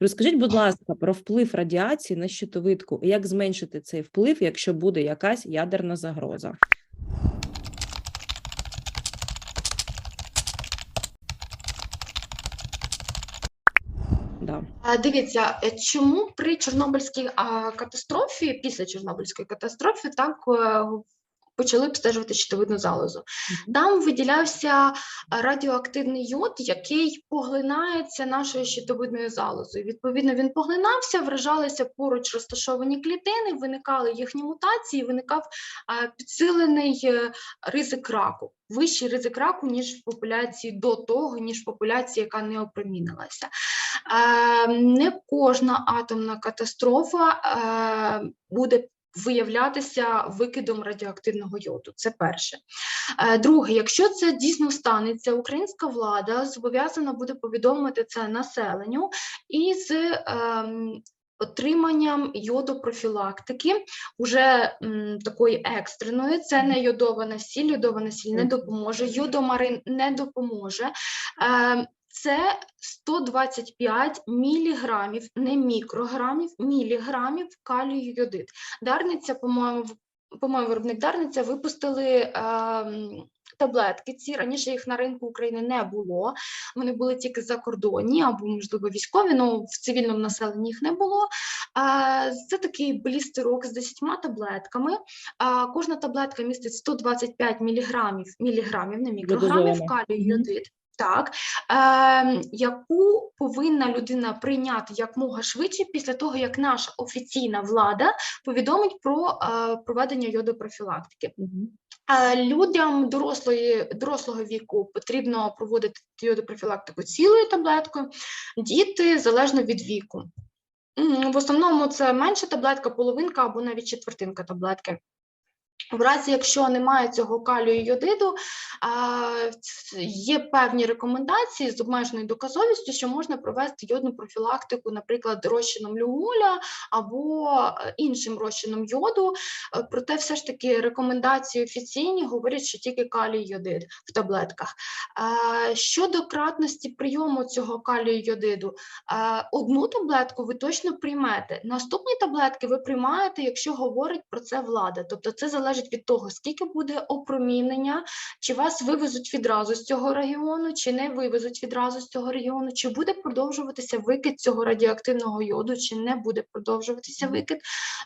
Розкажіть, будь ласка, про вплив радіації на щитовидку як зменшити цей вплив, якщо буде якась ядерна загроза? Дивіться, е, чому при Чорнобильській катастрофі, після Чорнобильської катастрофи, так е, почали обстежувати щитовидну залозу. Там виділявся радіоактивний йод, який поглинається нашою щитовидною залозою. Відповідно, він поглинався, вражалися поруч розташовані клітини, виникали їхні мутації, виникав підсилений е, ризик раку. Вищий ризик раку, ніж в популяції до того, ніж в популяції, яка не опромінилася. Е, не кожна атомна катастрофа е, буде виявлятися викидом радіоактивного йоду. Це перше. Е, Друге, якщо це дійсно станеться, українська влада зобов'язана буде повідомити це населенню із ем, отриманням йодопрофілактики, уже м, такої екстреної. Це не йодована сіль, йодована сіль не допоможе, йодомарин не допоможе. Е, це 125 міліграмів, не мікрограмів, міліграмів калію йодид. Дарниця, по-моєму, по-моєму, виробник Дарниця випустили ем, таблетки. Ці раніше їх на ринку України не було. Вони були тільки закордонні або, можливо, військові, але в цивільному населенні їх не було. Е, Це такий блістерок з 10 таблетками. Е, Кожна таблетка містить 125 міліграмів, міліграмів, не мікрограмів калію Мгм. йодид. Так, е, яку повинна людина прийняти якмога швидше після того, як наша офіційна влада повідомить про е, проведення йодопрофілактики. Е, Людям дорослої, дорослого віку потрібно проводити йодопрофілактику цілою таблеткою, діти залежно від віку. В основному це менша таблетка, половинка або навіть четвертинка таблетки. В разі, якщо немає цього калію йодиду, є певні рекомендації з обмеженою доказовістю, що можна провести йодну профілактику, наприклад, розчином люмоля або е, іншим розчином йоду. Е, Проте, все ж таки, рекомендації офіційні говорять, що тільки калій йодид в таблетках. Щодо кратності прийому цього калію йодиду, одну таблетку ви точно приймете. Наступні таблетки ви приймаєте, якщо говорить про це влада. Тобто це залежить від того, скільки буде опромінення, чи вас вивезуть відразу з цього регіону, чи не вивезуть відразу з цього регіону, чи буде продовжуватися викид цього радіоактивного йоду, чи не буде продовжуватися викид.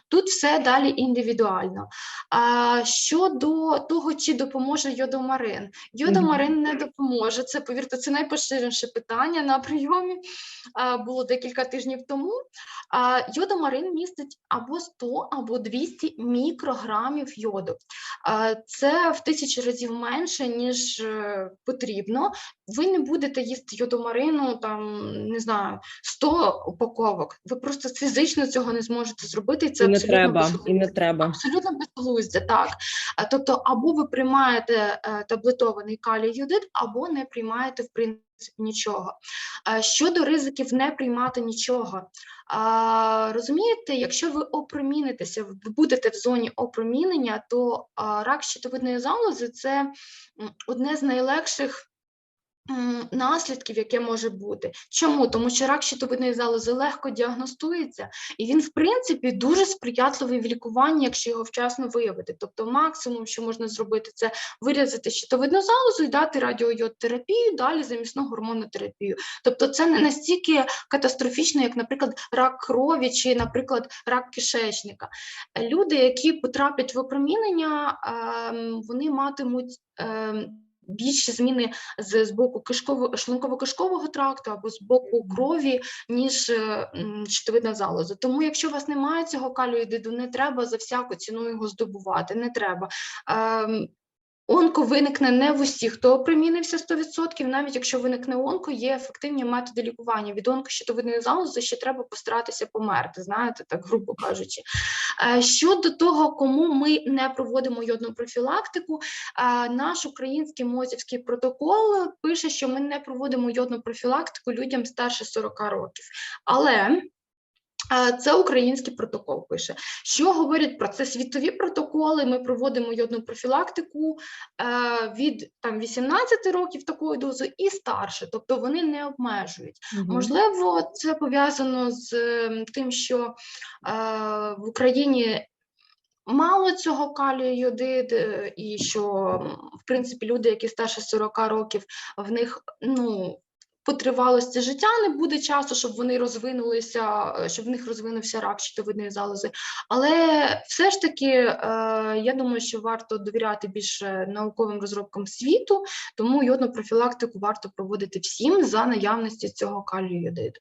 Тут все далі індивідуально. А щодо того, чи допоможе йодомарин, йодомарин не допоможе. Це повірте, це найпоширеніше питання на прийомі. а, Було декілька тижнів тому. А, Йодомарин містить або 100, або 200 мікрограмів йоду. А, Це в тисячі разів менше, ніж е, потрібно. Ви не будете їсти йодомарину, там не знаю, 100 упаковок. Ви просто фізично цього не зможете зробити. І це І не абсолютно треба, і не треба. Абсолютно безглуздя, так. Тобто, або ви приймаєте е, таблетований калій йодид, або не приймаєте в принципі нічого. Щодо ризиків не приймати нічого, розумієте, якщо ви опромінитеся, ви будете в зоні опромінення, то рак щитовидної залози це одне з найлегших. Наслідків, яке може бути. Чому? Тому що рак щитовидної залози легко діагностується, і він, в принципі, дуже сприятливий в лікуванні, якщо його вчасно виявити. Тобто, максимум, що можна зробити, це вирізати щитовидну залозу і дати радіойодтерапію, далі замісну гормонотерапію. Тобто, це не настільки катастрофічно, як, наприклад, рак крові чи, наприклад, рак кишечника. Люди, які потраплять в опромінення, ем, вони матимуть. Більші зміни з, з боку кишково шлунково-кишкового тракту або з боку крові, ніж е, щитовидна залоза. Тому, якщо у вас немає цього калію не треба за всяку ціну його здобувати. Не треба. Ем, Онко виникне не в усіх, хто опромінився 100%, навіть якщо виникне онко, є ефективні методи лікування. Від онкощитовидної залози ще треба постаратися померти, знаєте, так грубо кажучи. Е, Щодо того, кому ми не проводимо йодну профілактику, е, наш український МОЗівський протокол пише, що ми не проводимо йодну профілактику людям старше 40 років. Але Це український протокол пише. Що говорять про це світові протоколи? Ми проводимо йодну профілактику е, від там 18 років такою дозою і старше, тобто вони не обмежують. Мгм. Можливо, це пов'язано з ем, тим, що е, в Україні мало цього калію йодид, е, і що, в принципі, люди, які старше 40 років, в них ну. По тривалості життя не буде часу, щоб вони розвинулися, е, щоб в них розвинувся рак щитовидної залози. Але все ж таки, е, я думаю, що варто довіряти більше науковим розробкам світу, тому йодну профілактику варто проводити всім за наявності цього калію йодиду.